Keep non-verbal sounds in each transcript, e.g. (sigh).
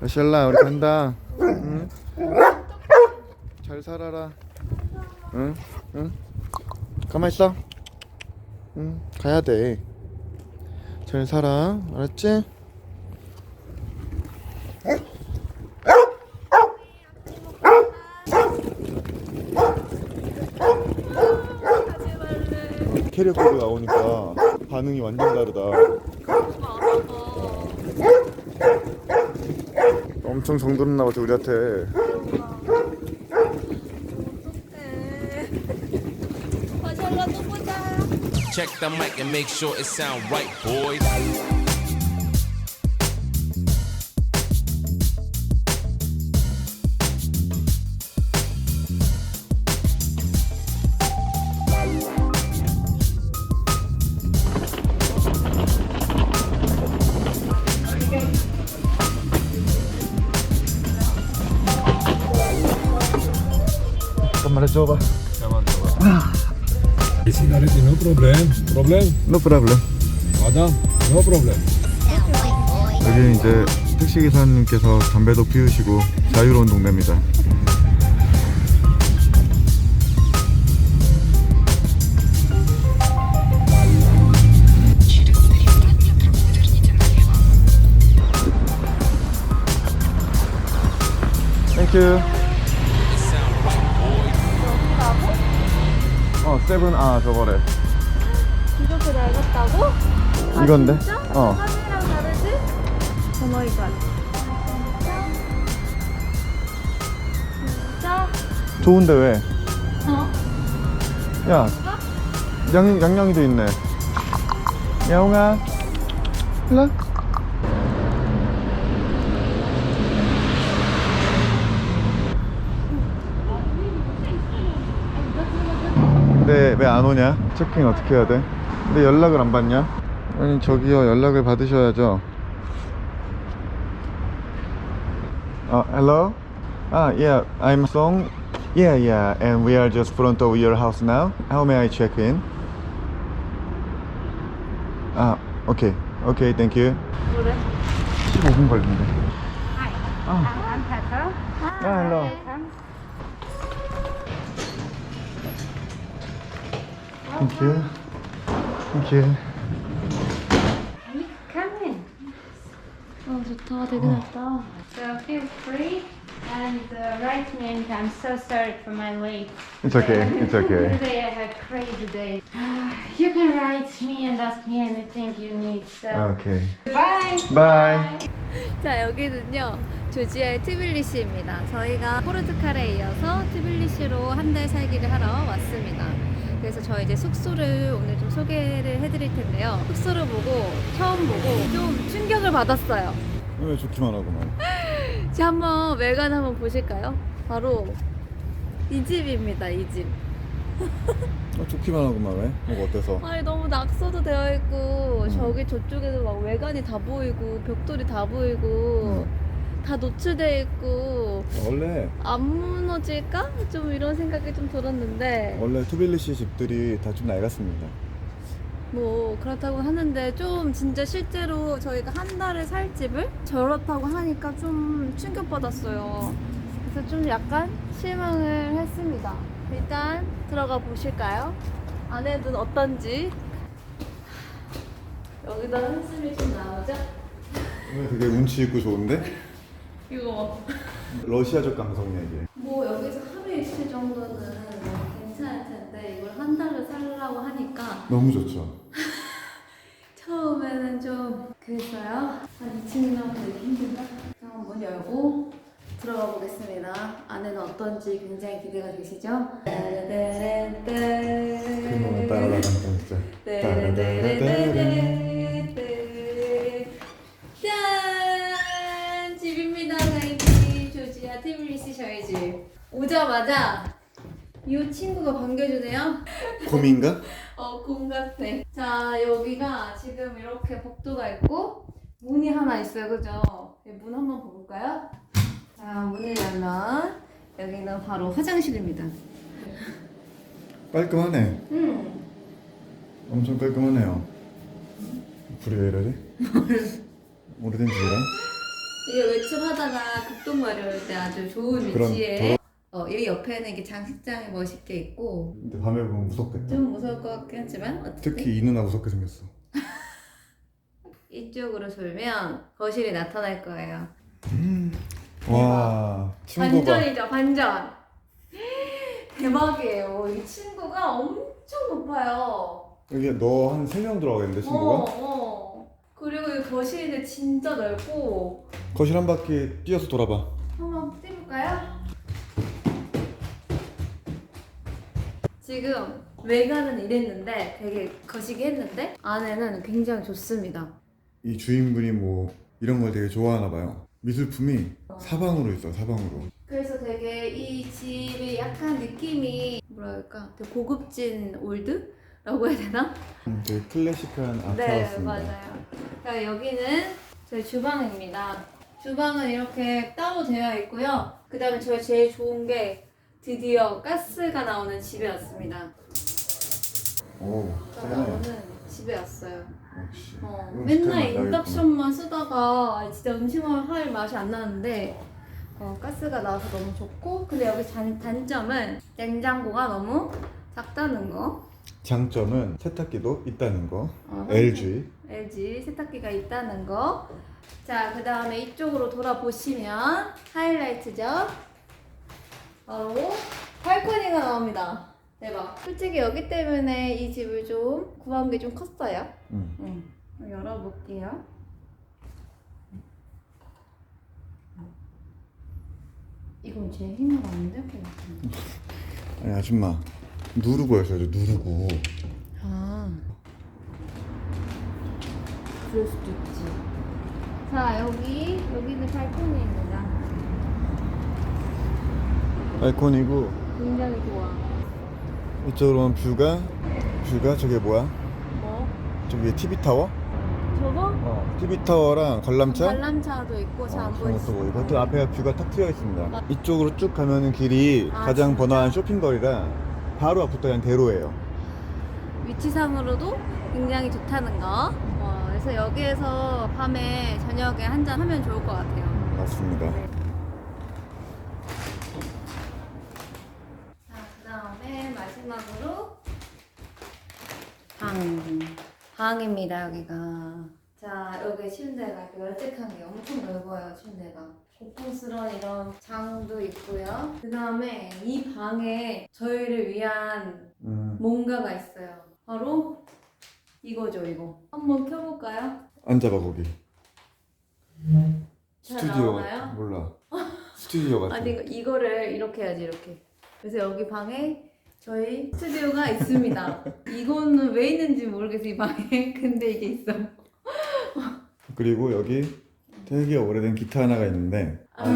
라시엘라 우리 간다. 응? 잘 살아라. 응? 응? 가만 있어. 응? 가야 돼. 잘 살아. 알았지? 캐리어 코드 나오니까 반응이 완전 다르다. 엄청 정들었나 보지 우리한테. 마샬라 또 보자. Check the mic and make sure it sound right, boys. 잠깐만 해줘봐. Cigarette, no problem. Problem? No problem. Madam, no problem. 여기 이제 택시 기사님께서 담배도 피우시고 자유로운 동네입니다. 땡큐. 아 저거래. 이렇게 낡았다고? 이건데? 진짜? 어. 사진이랑 다르지? 오마이갓. 진짜? 좋은데 왜? 어? 야, 양, 양양이도 있네. 야옹아, 일로. 왜 안 오냐? 체킹 어떻게 해야 돼? 근데 연락을 안 받냐? 아니 저기요 연락을 받으셔야죠. 어, hello? Ah, yeah, I'm Song. Yeah, yeah, and we are just front of your house now. How may I check in? Ah, okay, okay, thank you. 그래? 15분 걸린대. Hi, Ah, I'm Petra. ah, hello. Thank you. Thank you. 어 좋다. 되게 넓다. So feel free and uh, write me and I'm so sorry for my late. It's okay, it's okay. Today I had a crazy day. You can write me and ask me anything you need. So Okay. bye. Bye. 자 여기는요 조지아의 트빌리시입니다. 저희가 포르투갈에 이어서 트빌리시로 한 달 살기를 하러 왔습니다. 그래서 저희 이제 숙소를 오늘 좀 소개를 해드릴 텐데요. 숙소를 보고 처음 보고 좀 충격을 받았어요. 왜 좋기만 하고만. (laughs) 자 한번 외관 한번 보실까요? 바로 이 집입니다. 이 집. (laughs) 어, 좋기만 하고만 왜? 뭐 어때서? 아니 너무 낙서도 되어 있고 저기 저쪽에도 막 외관이 다 보이고 벽돌이 다 보이고 다 노출되어 있고 원래 안 무너질까? 좀 이런 생각이 좀 들었는데 원래 투빌리시 집들이 다 좀 낡았습니다. 뭐 그렇다고 하는데 좀 진짜 실제로 저희가 한 달을 살 집을 저렇다고 하니까 좀 충격받았어요. 그래서 좀 약간 실망을 했습니다. 일단 들어가 보실까요? 안에는 어떤지 여기다 한숨이 좀 나오죠? 되게 운치 있고 좋은데? 이거 러시아적 감성이야 이게. 뭐 여기서 하루 이틀 정도는 뭐 괜찮을 텐데 이걸 한 달을 살라고 하니까 너무 좋죠. (laughs) 처음에는 좀 그랬어요. 한 2층이나 되게 힘든가? 자, 문 열고 들어가 보겠습니다. 안에는 어떤지 굉장히 기대가 되시죠? 그 노래 따라라는 진짜. 짠! 집. 오자마자 이 친구가 반겨주네요. (laughs) 곰인가? 어, 곰 같아. 자, 여기가 지금 이렇게 복도가 있고, 문이 하나 있어요. 그죠? 네, 문 한번 볼까요? 자, 문을 열면, 여기는 바로 화장실입니다. 깔끔하네. 음, 엄청 깔끔하네요. 불이 왜 이러지? (laughs) 오래된 집이라? 이게 외출하다가 극동 마련할 때 아주 좋은 그런 위치에 어, 여기 옆에는 이게 장식장이 멋있게 있고 근데 밤에 보면 무섭겠다. 좀 무서울 것 같긴 하지만 어쨌든 특히 이 누나 무섭게 생겼어. (laughs) 이쪽으로 돌면 거실이 나타날 거예요. 와 친구가 반전이죠, 반전. (gasps) 대박이에요. 이 친구가 엄청 높아요. 여기 너 한 세 명 들어가겠는데 친구가? 어, 어. 그리고 이 거실이 진짜 넓고 거실 한 바퀴 뛰어서 돌아봐. 한번 뛰볼까요? 지금 외관은 이랬는데 되게 거시기 했는데 안에는 굉장히 좋습니다. 이 주인분이 뭐 이런 걸 되게 좋아하나 봐요. 미술품이 사방으로 있어 사방으로. 그래서 되게 이 집이 약간 느낌이 뭐랄까 되게 고급진 올드라고 해야 되나? 음, 되게 클래식한 네 아트하우스입니다. 맞아요. 그러니까 여기는 저희 주방입니다. 주방은 이렇게 따로 되어 있고요. 그 다음에 저희 제일 좋은 게 드디어 가스가 나오는 집에 왔습니다. 오. 나오는 집에 왔어요. 역시. 어, 이건 맨날. 인덕션만 쓰다가 진짜 음식을 할 맛이 안 나는데 어, 가스가 나와서 너무 좋고 근데 여기 단, 단점은 냉장고가 너무 작다는 거 장점은 세탁기도 있다는 거. 어, LG. LG 세탁기가 있다는 거. 자, 그 다음에 이쪽으로 돌아보시면 하이라이트죠. 바로 발코니가 나옵니다. 대박. 솔직히 여기 때문에 이 집을 좀 구한 게 좀 컸어요. 음. 응. 열어볼게요. 이건 제 힘으로 안될것 같은데. 아니 아줌마 누르고 하셔야죠 누르고. 아. 그럴 수도 있지. 자, 여기, 여기는 발코니입니다. 발코니고 굉장히 좋아. 이쪽으로 오면 뷰가 뷰가 저게 뭐야? 뭐? 저기 TV 타워? 저거? 어. TV 타워랑 관람차? 관람차도 있고 잘안 어, 보이지. 보이고 하여튼 앞에 뷰가 탁 트여 있습니다 이쪽으로 쭉 가면은 길이 아, 가장 진짜? 번화한 쇼핑거리라 바로 앞부터 그냥 대로예요 위치상으로도 굉장히 좋다는 거. 와, 그래서 여기에서 밤에 저녁에 한 잔 하면 좋을 것 같아요. 맞습니다 자, 그 다음에 마지막으로 방. 방입니다, 여기가. 자, 여기 침대가 이렇게 널찍한 게 엄청 넓어요, 침대가. 고풍스러운 이런 장도 있고요. 그 다음에 이 방에 저희를 위한 음, 뭔가가 있어요. 바로 이거죠, 이거. 한번 켜볼까요? 앉아봐 거기 잘 스튜디오 나오나요? 몰라 스튜디오 같아 아니 이거- 이거를 이렇게 해야지 이렇게 그래서 여기 방에 저희 스튜디오가 있습니다 (laughs) 이거는 왜 있는지 모르겠어 이 방에 (laughs) 근데 이게 있어 그리고 여기 되게 오래된 기타 하나가 있는데 없...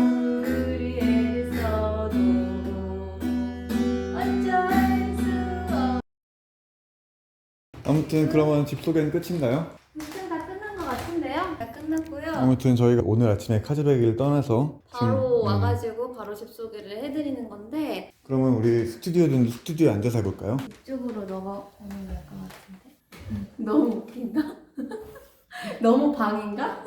아무튼 그러면 집 소개는 끝인가요? 일단 다 끝난 것 같은데요? 다 끝났고요 아무튼 저희가 오늘 아침에 카즈백을 떠나서 바로 지금, 음, 와가지고 바로 집 소개를 해드리는 건데 그러면 우리 스튜디오든 스튜디오에 앉아서 해볼까요? 이쪽으로 너가 오면 될것 같은데 너무 웃긴다 (laughs) 너무 방인가?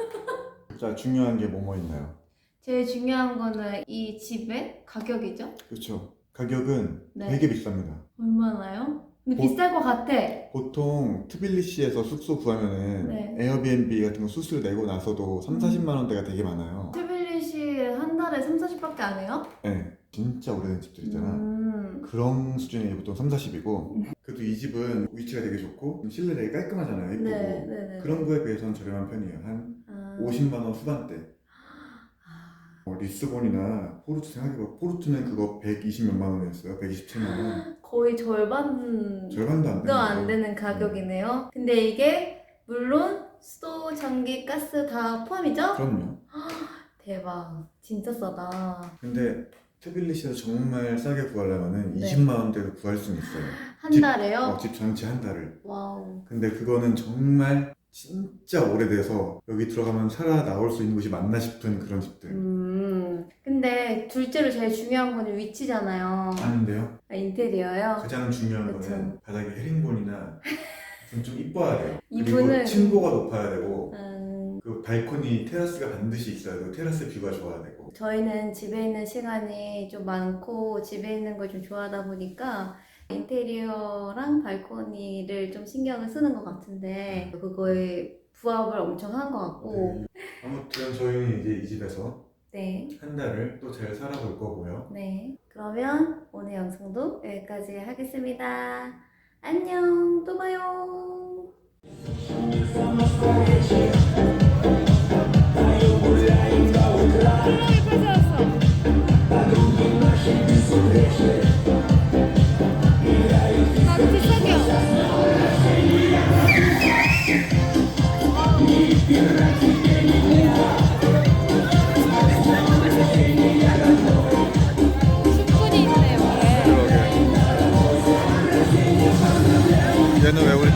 자 중요한 게 뭐뭐 있나요? 제일 중요한 거는 이 집의 가격이죠. 그렇죠 가격은 네. 되게 비쌉니다 얼마나요? 근데 뭐- 비쌀 것 같아. 보통 트빌리시에서 숙소 구하면은 네. 에어비앤비 같은 거 수수료 내고 나서도 3, 40만 원대가 되게 많아요. 트빌리시 한 달에 3, 40밖에 안 해요? 네, 진짜 오래된 집들 있잖아. 음. 그런 수준이 보통 3, 40이고 그래도 이 집은 위치가 되게 좋고 실내 되게 깔끔하잖아요. 예쁘고 네, 네, 네. 그런 거에 비해서는 저렴한 편이에요. 한 아. 50만 원 후반대. 어, 리스본이나 포르투 생각해봐. 포르투는 그거 120 몇만 원이었어요. 127만 원. 거의 절반도 절반도 안 되는 안. 되는 가격이네요. 근데 이게 물론 수도, 전기, 가스 다 포함이죠? 그럼요. (gasps) 대박. 진짜 싸다. 근데 트빌리시에서 정말 싸게 구하려면은 네. 20만 원대로 구할 수는 있어요. 한 집- 달에요? 어, 집 전체 한 달을. 와우. 근데 그거는 정말 진짜 오래돼서 여기 들어가면 살아 나올 수 있는 곳이 맞나 싶은 그런 집들. 음. 근데 둘째로 제일 중요한 거는 위치잖아요. 아는데요? 아, 인테리어요? 가장 중요한 그쵸. 거는 바닥에 헤링본이나 좀, 좀 이뻐야 돼요. 이분은- 그리고 층고가 높아야 되고 음, 그 발코니 테라스가 반드시 있어야 되고 테라스 뷰가 좋아야 되고 저희는 집에 있는 시간이 좀 많고 집에 있는 걸 좀 좋아하다 보니까 인테리어랑 발코니를 좀 신경을 쓰는 것 같은데 그거에 부합을 엄청 한 것 같고 아무튼 저희는 이제 이 집에서 네. 한 달을 또 잘 살아볼 거고요. 네. 그러면 오늘 영상도 여기까지 하겠습니다. 안녕. 또 봐요.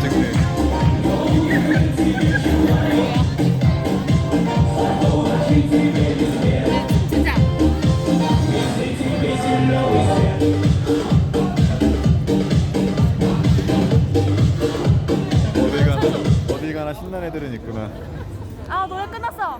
우리 찍니? 어디 가나 어디 가나 신난 애들은 있구나. 아 노래 끝났어.